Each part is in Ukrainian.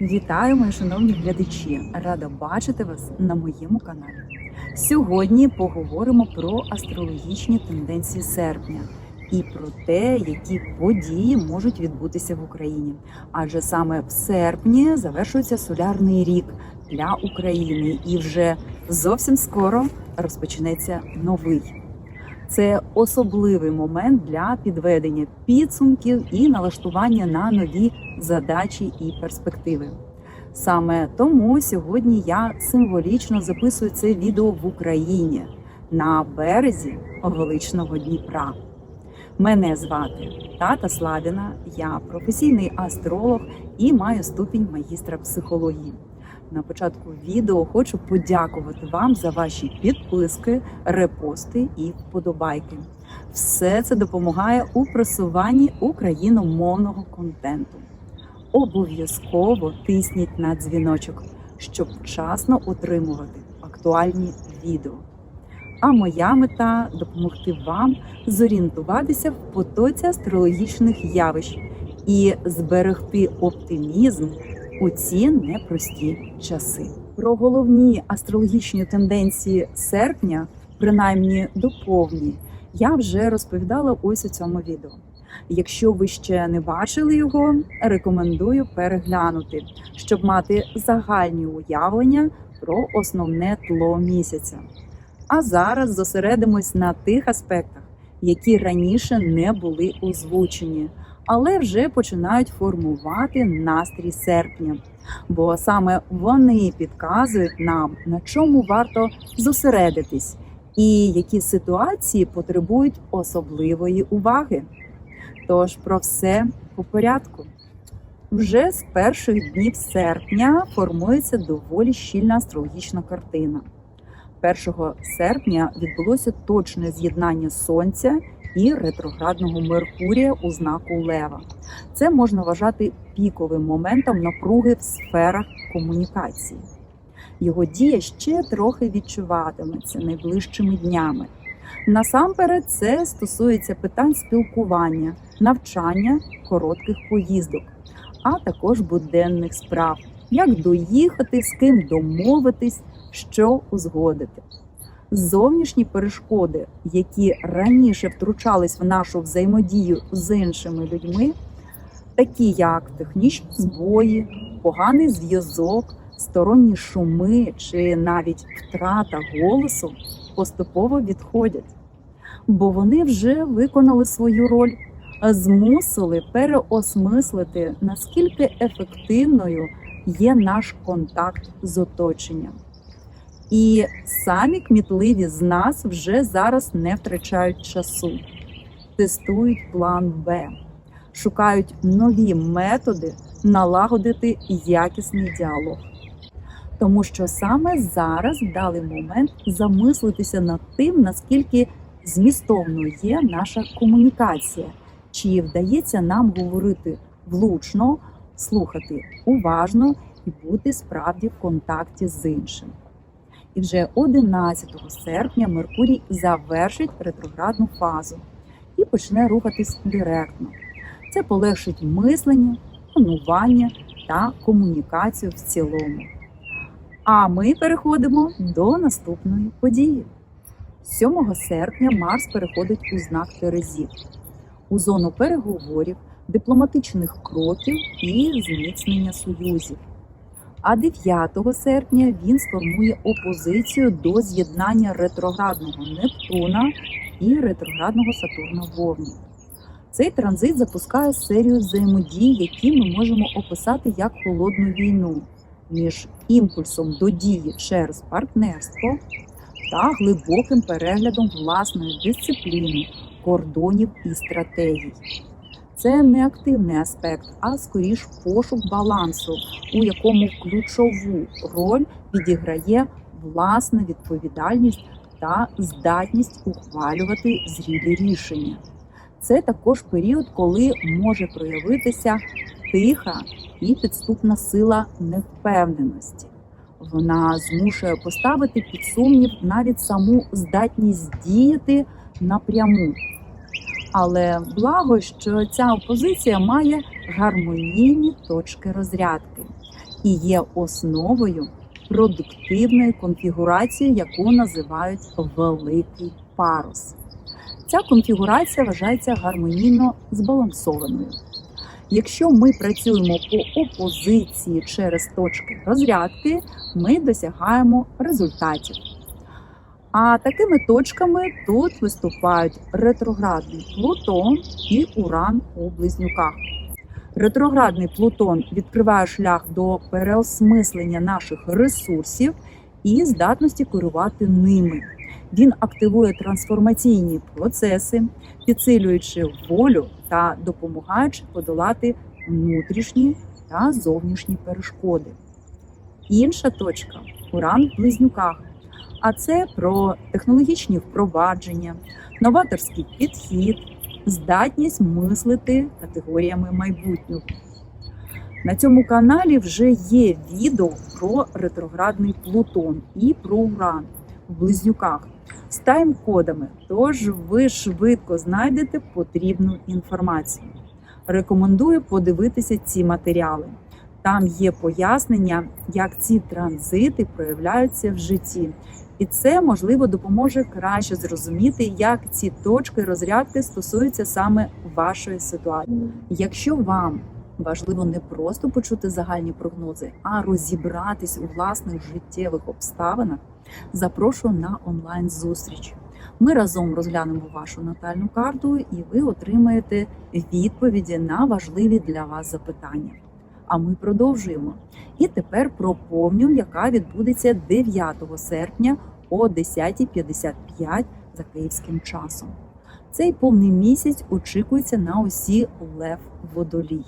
Вітаю, мої шановні глядачі! Рада бачити вас на моєму каналі. Сьогодні поговоримо про астрологічні тенденції серпня і про те, які події можуть відбутися в Україні. Адже саме в серпні завершується солярний рік для України, і вже зовсім скоро розпочнеться новий. Це особливий момент для підведення підсумків і налаштування на нові задачі і перспективи. Саме тому сьогодні я символічно записую це відео в Україні на березі величного Дніпра. Мене звати Тата Славіна, я професійний астролог і маю ступінь магістра психології. На початку відео хочу подякувати вам за ваші підписки, репости і вподобайки. Все це допомагає у просуванні україномовного контенту. Обов'язково тисніть на дзвіночок, щоб вчасно отримувати актуальні відео. А моя мета допомогти вам зорієнтуватися в потоці астрологічних явищ і зберегти оптимізм у ці непрості часи. Про головні астрологічні тенденції серпня, принаймні доповні, я вже розповідала ось у цьому відео. Якщо ви ще не бачили його, рекомендую переглянути, щоб мати загальні уявлення про основне тло місяця. А зараз зосередимось на тих аспектах, які раніше не були озвучені, але вже починають формувати настрій серпня. Бо саме вони підказують нам, на чому варто зосередитись, і які ситуації потребують особливої уваги. Тож про все по порядку. Вже з перших днів серпня формується доволі щільна астрологічна картина. 1 серпня відбулося точне з'єднання Сонця і ретроградного Меркурія у знаку Лева. Це можна вважати піковим моментом напруги в сферах комунікації. Його дія ще трохи відчуватиметься найближчими днями. Насамперед, це стосується питань спілкування, навчання, коротких поїздок, а також буденних справ, як доїхати, з ким домовитись, що узгодити. Зовнішні перешкоди, які раніше втручались в нашу взаємодію з іншими людьми, такі як технічні збої, поганий зв'язок, сторонні шуми чи навіть втрата голосу, поступово відходять, бо вони вже виконали свою роль, змусили переосмислити, наскільки ефективною є наш контакт з оточенням. І самі кмітливі з нас вже зараз не втрачають часу, тестують план Б, шукають нові методи налагодити якісний діалог. Тому що саме зараз вдалий момент замислитися над тим, наскільки змістовною є наша комунікація, чи вдається нам говорити влучно, слухати уважно і бути справді в контакті з іншим. Вже 11 серпня Меркурій завершить ретроградну фазу і почне рухатись директно. Це полегшить мислення, планування та комунікацію в цілому. А ми переходимо до наступної події. 7 серпня Марс переходить у знак Терезів, у зону переговорів, дипломатичних кроків і зміцнення союзів. А 9 серпня він сформує опозицію до з'єднання ретроградного Нептуна і ретроградного Сатурна в Овні. Цей транзит запускає серію взаємодій, які ми можемо описати як холодну війну між імпульсом до дії через партнерство та глибоким переглядом власної дисципліни, кордонів і стратегій. Це не активний аспект, а скоріш пошук балансу, у якому ключову роль відіграє власна відповідальність та здатність ухвалювати зрілі рішення. Це також період, коли може проявитися тиха і підступна сила невпевненості. Вона змушує поставити під сумнів навіть саму здатність діяти напряму. Але благо, що ця опозиція має гармонійні точки розрядки, і є основою продуктивної конфігурації, яку називають великий парус. Ця конфігурація вважається гармонійно збалансованою. Якщо ми працюємо по опозиції через точки розрядки, ми досягаємо результатів. А такими точками тут виступають ретроградний Плутон і Уран у близнюках. Ретроградний Плутон відкриває шлях до переосмислення наших ресурсів і здатності керувати ними. Він активує трансформаційні процеси, підсилюючи волю та допомагаючи подолати внутрішні та зовнішні перешкоди. Інша точка уран в близнюках. А це про технологічні впровадження, новаторський підхід, здатність мислити категоріями майбутнього. На цьому каналі вже є відео про ретроградний Плутон і про Уран в близнюках з тайм-кодами, тож ви швидко знайдете потрібну інформацію. Рекомендую подивитися ці матеріали. Там є пояснення, як ці транзити проявляються в житті, і це можливо допоможе краще зрозуміти, як ці точки розрядки стосуються саме вашої ситуації. Якщо вам важливо не просто почути загальні прогнози, а розібратись у власних життєвих обставинах, запрошую на онлайн зустріч. Ми разом розглянемо вашу натальну карту, і ви отримаєте відповіді на важливі для вас запитання. А ми продовжуємо. І тепер про повню, яка відбудеться 9 серпня о 10.55 за київським часом. Цей повний місяць очікується на осі Лев Водолій.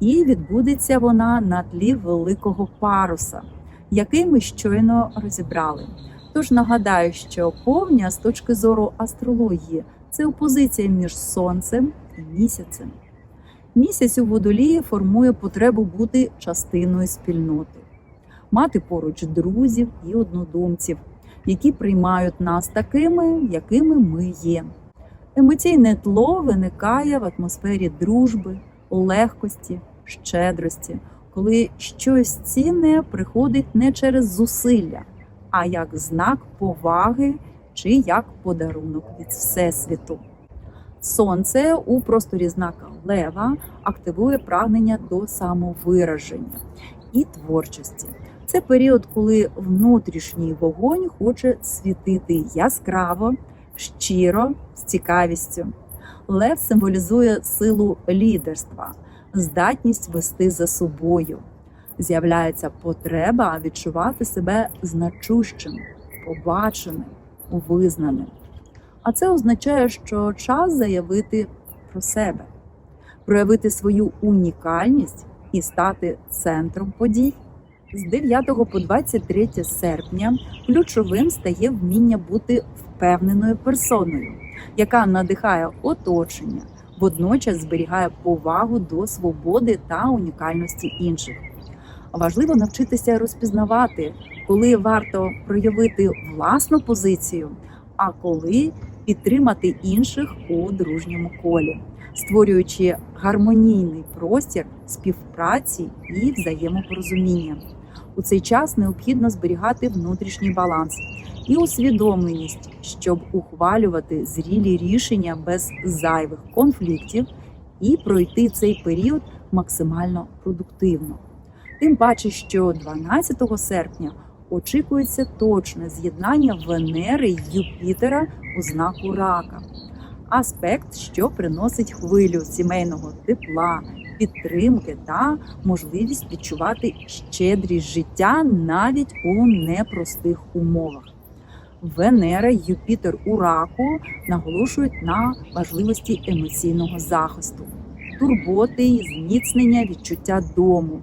І відбудеться вона на тлі великого паруса, який ми щойно розібрали. Тож нагадаю, що повня з точки зору астрології це опозиція між сонцем і місяцем. Місяць у водолії формує потребу бути частиною спільноти, мати поруч друзів і однодумців, які приймають нас такими, якими ми є. Емоційне тло виникає в атмосфері дружби, легкості, щедрості, коли щось цінне приходить не через зусилля, а як знак поваги чи як подарунок від Всесвіту. Сонце у просторі знака Лева активує прагнення до самовираження і творчості. Це період, коли внутрішній вогонь хоче світити яскраво, щиро, з цікавістю. Лев символізує силу лідерства, здатність вести за собою. З'являється потреба відчувати себе значущим, побаченим, визнаним. А це означає, що час заявити про себе, проявити свою унікальність і стати центром подій. З 9 по 23 серпня ключовим стає вміння бути впевненою персоною, яка надихає оточення, водночас зберігає повагу до свободи та унікальності інших. Важливо навчитися розпізнавати, коли варто проявити власну позицію, а коли підтримати інших у дружньому колі, створюючи гармонійний простір співпраці і взаємопорозуміння. У цей час необхідно зберігати внутрішній баланс і усвідомленість, щоб ухвалювати зрілі рішення без зайвих конфліктів і пройти цей період максимально продуктивно. Тим паче, що 12 серпня очікується точне з'єднання Венери й Юпітера у знаку рака, аспект, що приносить хвилю сімейного тепла, підтримки та можливість відчувати щедрість життя навіть у непростих умовах. Венера Юпітер у раку наголошують на важливості емоційного захисту, турботи і зміцнення відчуття дому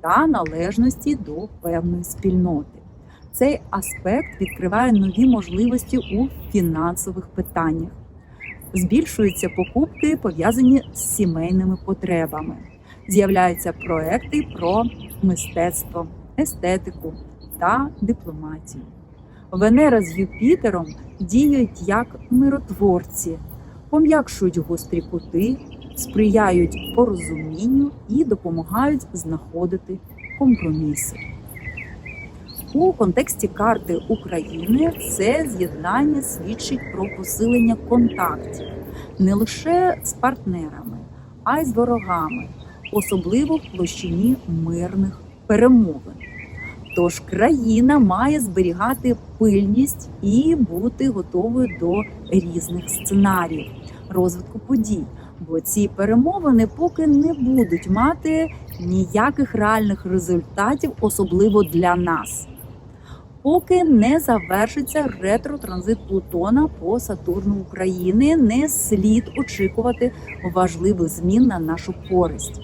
та належності до певної спільноти. Цей аспект відкриває нові можливості у фінансових питаннях. Збільшуються покупки, пов'язані з сімейними потребами. З'являються проекти про мистецтво, естетику та дипломатію. Венера з Юпітером діють як миротворці, пом'якшують гострі кути, сприяють порозумінню і допомагають знаходити компроміси. У контексті карти України це з'єднання свідчить про посилення контактів не лише з партнерами, а й з ворогами, особливо в площині мирних перемовин. Тож країна має зберігати пильність і бути готовою до різних сценаріїв розвитку подій. Бо ці перемовини поки не будуть мати ніяких реальних результатів, особливо для нас. Поки не завершиться ретро-транзит Плутона по Сатурну України, не слід очікувати важливих змін на нашу користь.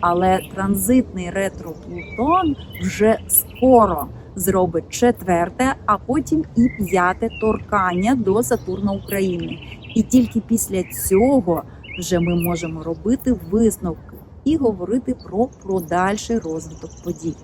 Але транзитний ретро-Плутон вже скоро зробить четверте, а потім і п'яте торкання до Сатурна України. І тільки після цього вже ми можемо робити висновки і говорити про подальший розвиток подій.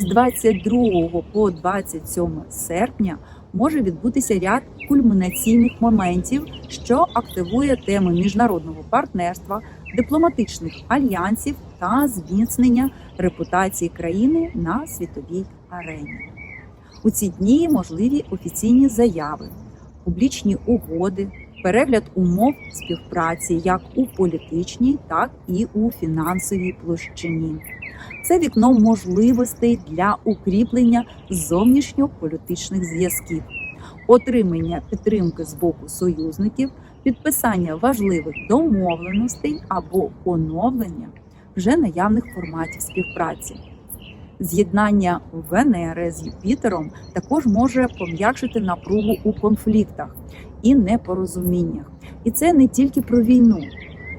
З 22 по 27 серпня може відбутися ряд кульмінаційних моментів, що активує теми міжнародного партнерства, дипломатичних альянсів та зміцнення репутації країни на світовій арені. У ці дні можливі офіційні заяви, публічні угоди, перегляд умов співпраці як у політичній, так і у фінансовій площині. Це вікно можливостей для укріплення зовнішньополітичних зв'язків, отримання підтримки з боку союзників, підписання важливих домовленостей або оновлення вже наявних форматів співпраці. З'єднання Венери з Юпітером також може пом'якшити напругу у конфліктах і непорозуміннях. І це не тільки про війну.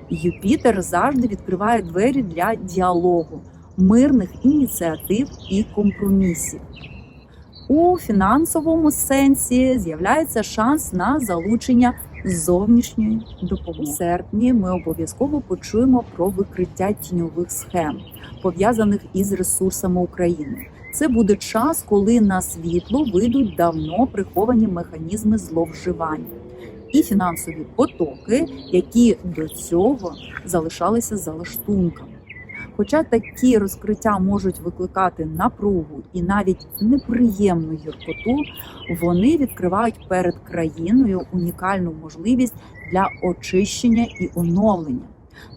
Юпітер завжди відкриває двері для діалогу, мирних ініціатив і компромісів. У фінансовому сенсі з'являється шанс на залучення зовнішньої допомоги. У серпні ми обов'язково почуємо про викриття тіньових схем, пов'язаних із ресурсами України. Це буде час, коли на світло вийдуть давно приховані механізми зловживання і фінансові потоки, які до цього залишалися залаштунками. Хоча такі розкриття можуть викликати напругу і навіть неприємну гіркоту, вони відкривають перед країною унікальну можливість для очищення і оновлення.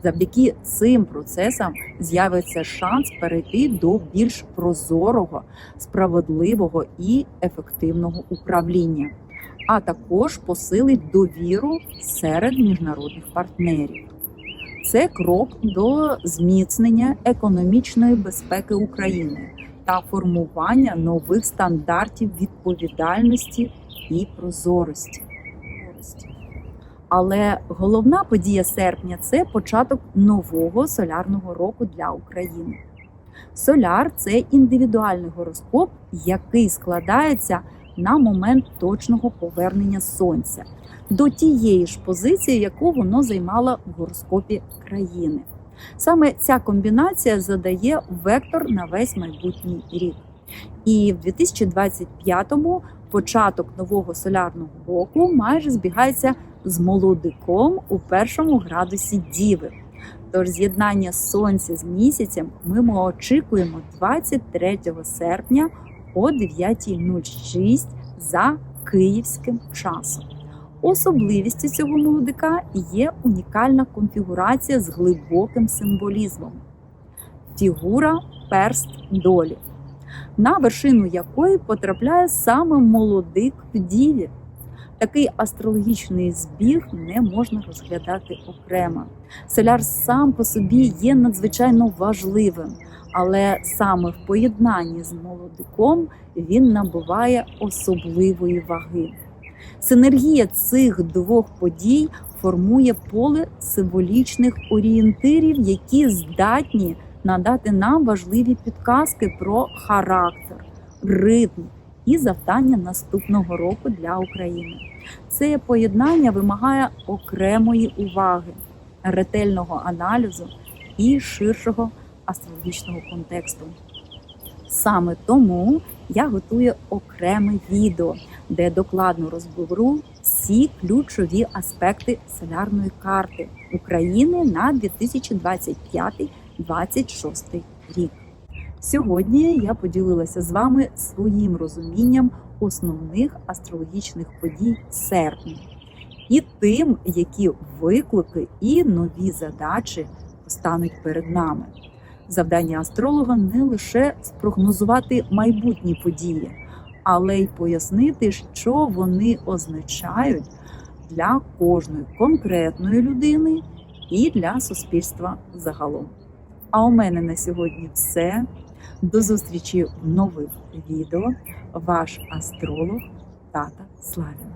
Завдяки цим процесам з'явиться шанс перейти до більш прозорого, справедливого і ефективного управління, а також посилить довіру серед міжнародних партнерів. Це крок до зміцнення економічної безпеки України та формування нових стандартів відповідальності і прозорості. Але головна подія серпня це початок нового солярного року для України. Соляр це індивідуальний гороскоп, який складається на момент точного повернення сонця до тієї ж позиції, яку воно займало в гороскопі країни. Саме ця комбінація задає вектор на весь майбутній рік. І в 2025-му початок нового солярного року майже збігається з молодиком у першому градусі Діви. Тож з'єднання сонця з місяцем ми очікуємо 23 серпня о 9.06 за київським часом. Особливістю цього молодика є унікальна конфігурація з глибоким символізмом. Фігура перст долі, на вершину якої потрапляє саме молодик в діві. Такий астрологічний збіг не можна розглядати окремо. Соляр сам по собі є надзвичайно важливим, але саме в поєднанні з молодиком він набуває особливої ваги. Синергія цих двох подій формує поле символічних орієнтирів, які здатні надати нам важливі підказки про характер, ритм і завдання наступного року для України. Це поєднання вимагає окремої уваги, ретельного аналізу і ширшого астрологічного контексту. Саме тому я готую окреме відео, де докладно розберу всі ключові аспекти солярної карти України на 2025-2026 рік. Сьогодні я поділилася з вами своїм розумінням основних астрологічних подій серпня і тим, які виклики і нові задачі стануть перед нами. Завдання астролога не лише спрогнозувати майбутні події, але й пояснити, що вони означають для кожної конкретної людини і для суспільства загалом. А у мене на сьогодні все. До зустрічі в нових відео. Ваш астролог Тата Славін.